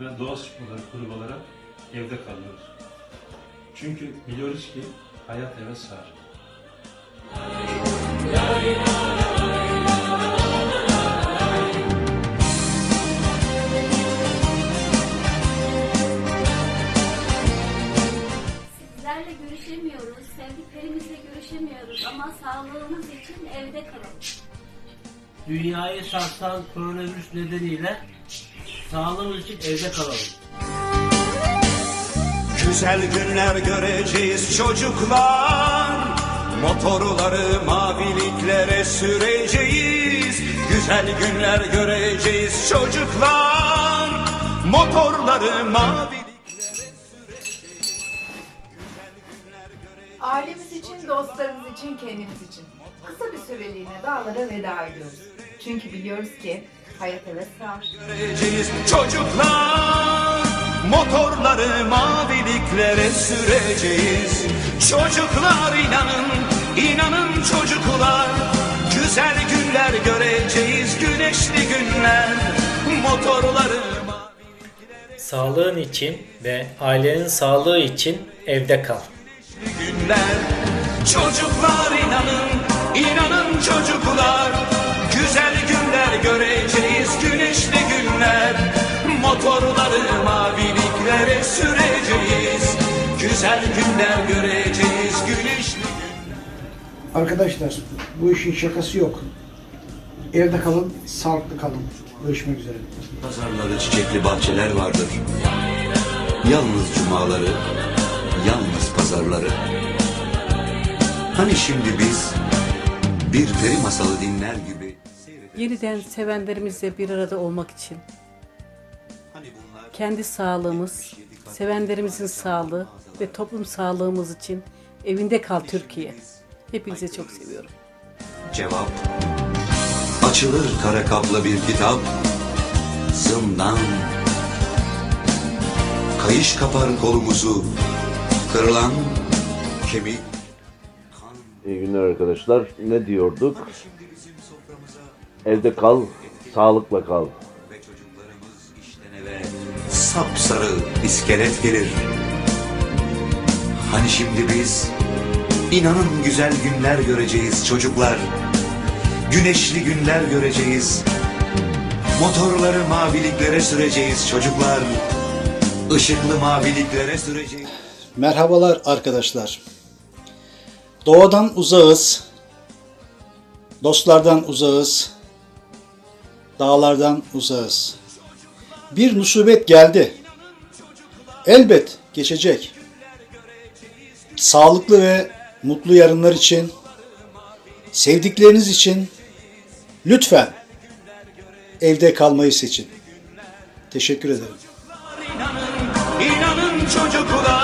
ve doğa sporları kulübü olarak evde kalıyoruz. Çünkü biliyoruz ki hayat eve sığar. Sizlerle görüşemiyoruz, sevdiklerimizle görüşemiyoruz ama sağlığımız için evde kalalım. Dünyayı sarsan koronavirüs nedeniyle sağlığımız için evde kalalım. Güzel günler göreceğiz çocuklar Motorları maviliklere süreceğiz Güzel günler göreceğiz çocuklar Motorları maviliklere Ailemiz için, dostlarımız için, kendimiz için. Kısa bir süreliğine dağlara veda ediyoruz. Çünkü biliyoruz ki hayat eve sığar. göreceğiz. Çocuklar Motorları maviliklere süreceğiz. Çocuklar inanın, inanın çocuklar. Güzel günler göreceğiz, güneşli günler. Motorları maviliklere Sağlığın için ve ailenin sağlığı için evde kal. günler. Çocuklar inanın Motorları maviliklere süreceğiz Güzel günler göreceğiz, güneşli Arkadaşlar bu işin şakası yok. Evde kalın, sağlıklı kalın. Görüşmek üzere. Pazarları çiçekli bahçeler vardır. Yalnız cumaları, yalnız pazarları. Hani şimdi biz bir peri masalı dinler gibi Yeniden sevenlerimizle bir arada olmak için, kendi sağlığımız, sevenlerimizin sağlığı ve toplum sağlığımız için evinde kal Türkiye. Hepinizi çok seviyorum. cevap Açılır kara kaplı bir kitap Zindan Kayış kapar kolumuzu Kırılan kemik İyi günler arkadaşlar. Ne diyorduk? Evde kal, sağlıkla kal. Sapsarı iskelet gelir. Hani şimdi biz inanın güzel günler göreceğiz çocuklar. Güneşli günler göreceğiz. Motorları maviliklere süreceğiz çocuklar. Işıklı maviliklere süreceğiz. Merhabalar arkadaşlar. Doğadan uzağız. Dostlardan uzağız. Dağlardan uzağız. Bir musibet geldi. Elbet geçecek. Sağlıklı ve mutlu yarınlar için, sevdikleriniz için lütfen evde kalmayı seçin. Teşekkür ederim. İnanın çocuklar